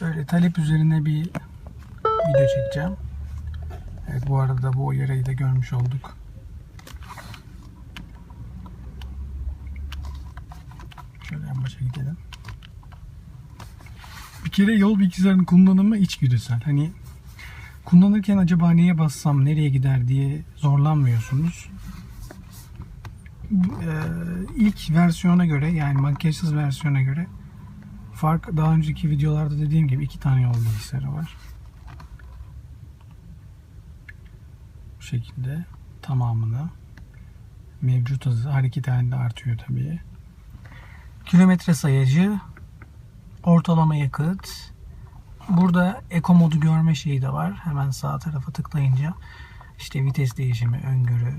Böyle talep üzerine bir video çekeceğim. Evet bu arada bu yarayı da görmüş olduk. Şöyle en başa gidelim. Bir kere yol bilgisayarının kullanımı içgüdüsel. Hani kullanırken acaba neye bassam nereye gider diye zorlanmıyorsunuz. Eee, ilk versiyona göre yani makyajsız versiyona göre fark daha önceki videolarda dediğim gibi iki tane yol bilgisayarı var. Bu şekilde tamamını mevcut hızı hareket halinde artıyor tabii. Kilometre sayacı, ortalama yakıt. Burada eko modu görme şeyi de var. Hemen sağ tarafa tıklayınca işte vites değişimi, öngörü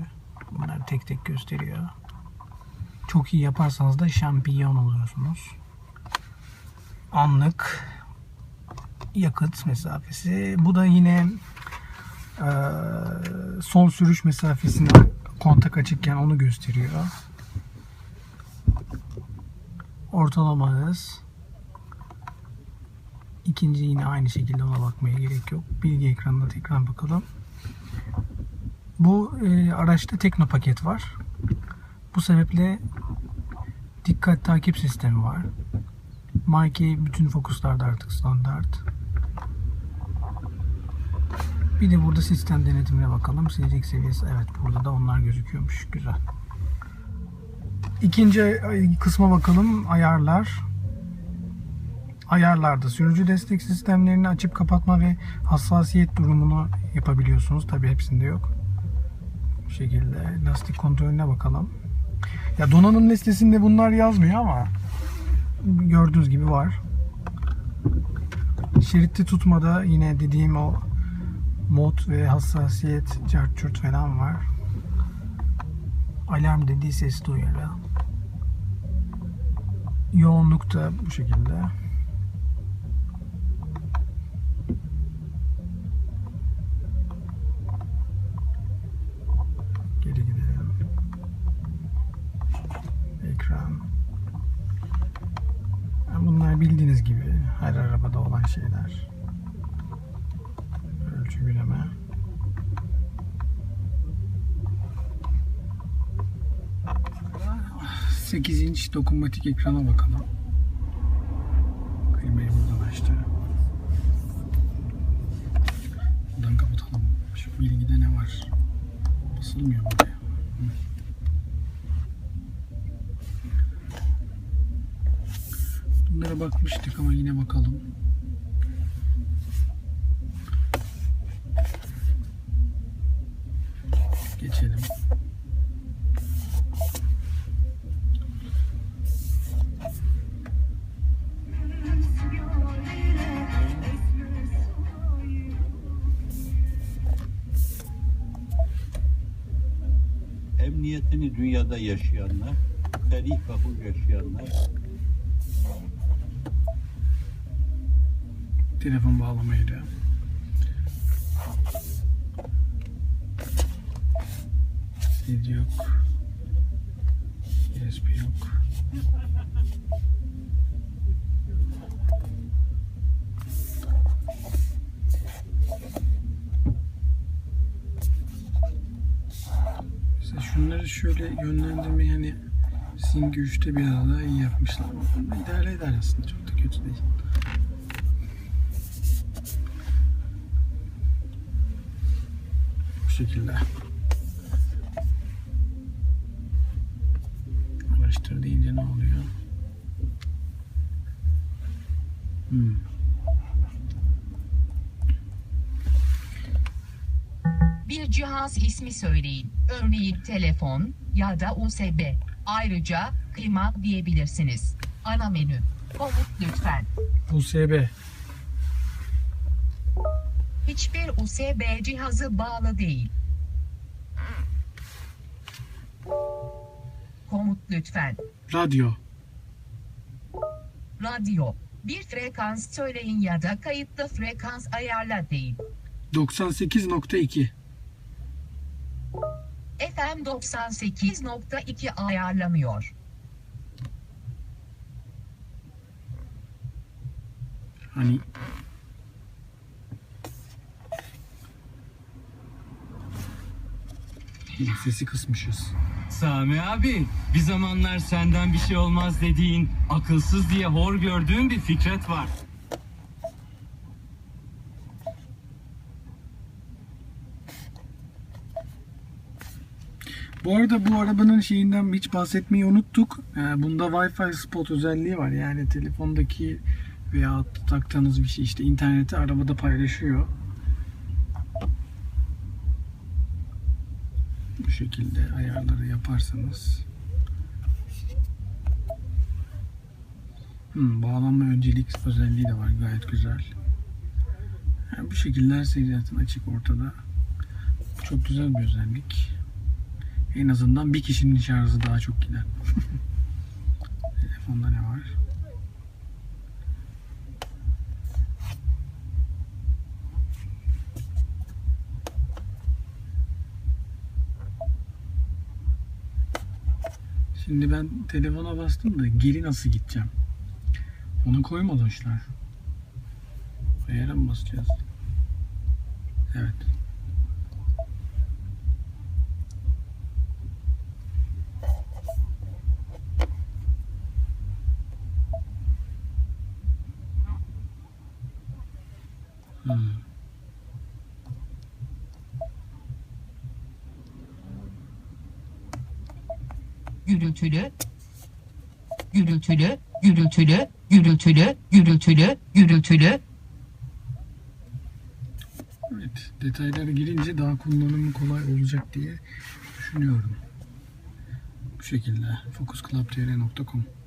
bunları tek tek gösteriyor. Çok iyi yaparsanız da şampiyon oluyorsunuz. Anlık yakıt mesafesi. Bu da yine eee, son sürüş mesafesini kontak açıkken onu gösteriyor. Ortalama hız. İkinci yine aynı şekilde ona bakmaya gerek yok. Bilgi ekranına tekrar bakalım. Bu e, araçta tekno paket var. Bu sebeple dikkat takip sistemi var. Marki bütün fokuslarda artık standart. Bir de burada sistem denetimine bakalım. Silecek seviyesi evet burada da onlar gözüküyormuş. Güzel. İkinci kısma bakalım. Ayarlar. Ayarlarda sürücü destek sistemlerini açıp kapatma ve hassasiyet durumunu yapabiliyorsunuz. Tabi hepsinde yok. Bu şekilde lastik kontrolüne bakalım. Ya donanım listesinde bunlar yazmıyor ama gördüğünüz gibi var. Şeritte tutmada yine dediğim o mod ve hassasiyet çarçurt falan var. Alarm dediği ses duyarı. Yoğunluk da bu şekilde. Geri gidelim. Ekran. Bildiğiniz gibi her arabada olan şeyler. Ölçü bileme. Sekiz inç dokunmatik ekrana bakalım. Klimayı buradan açtı. Buradan kapatalım. Şu bilgide ne var? Basılmıyor buraya. Bunlara bakmıştık ama yine bakalım. Geçelim. emniyetini dünyada yaşayanlar, ferih ve yaşayanlar, Telefon bağlamayla. CD yok. USB yok. Mesela şunları şöyle yönlendirme yani Sync 3'te biraz daha iyi yapmışlar. İdare eder aslında çok da kötü değil. Şekilde. Araştır deyince ne oluyor? Hmm. Bir cihaz ismi söyleyin. Örneğin telefon ya da USB. Ayrıca klima diyebilirsiniz. Ana menü. Komut lütfen. USB. Hiçbir USB cihazı bağlı değil. Komut lütfen. Radyo. Radyo. Bir frekans söyleyin ya da kayıtta frekans ayarla deyin. 98.2 FM 98.2 ayarlamıyor. Hani sesi kısmışız. Sami abi, bir zamanlar senden bir şey olmaz dediğin, akılsız diye hor gördüğün bir Fikret var. Bu arada bu arabanın şeyinden hiç bahsetmeyi unuttuk. Ee, Bunda Wi-Fi spot özelliği var. Yani telefondaki veya taktığınız bir şey işte interneti arabada paylaşıyor. Bu şekilde ayarları yaparsanız. Hmm, bağlanma öncelik özelliği de var gayet güzel. Yani bu şekilde her şey zaten açık ortada. Çok güzel bir özellik. En azından bir kişinin şarjı daha çok gider. Telefonda ne var? Şimdi ben telefona bastım da geri nasıl gideceğim? Onu koymamışlar. Ayara mı basacağız? Evet. Hmm. Gürültülü, gürültülü, gürültülü, gürültülü, gürültülü, gürültülü, Evet, detaylara girince daha kullanımı kolay olacak diye düşünüyorum. Bu şekilde fokusclubtr.com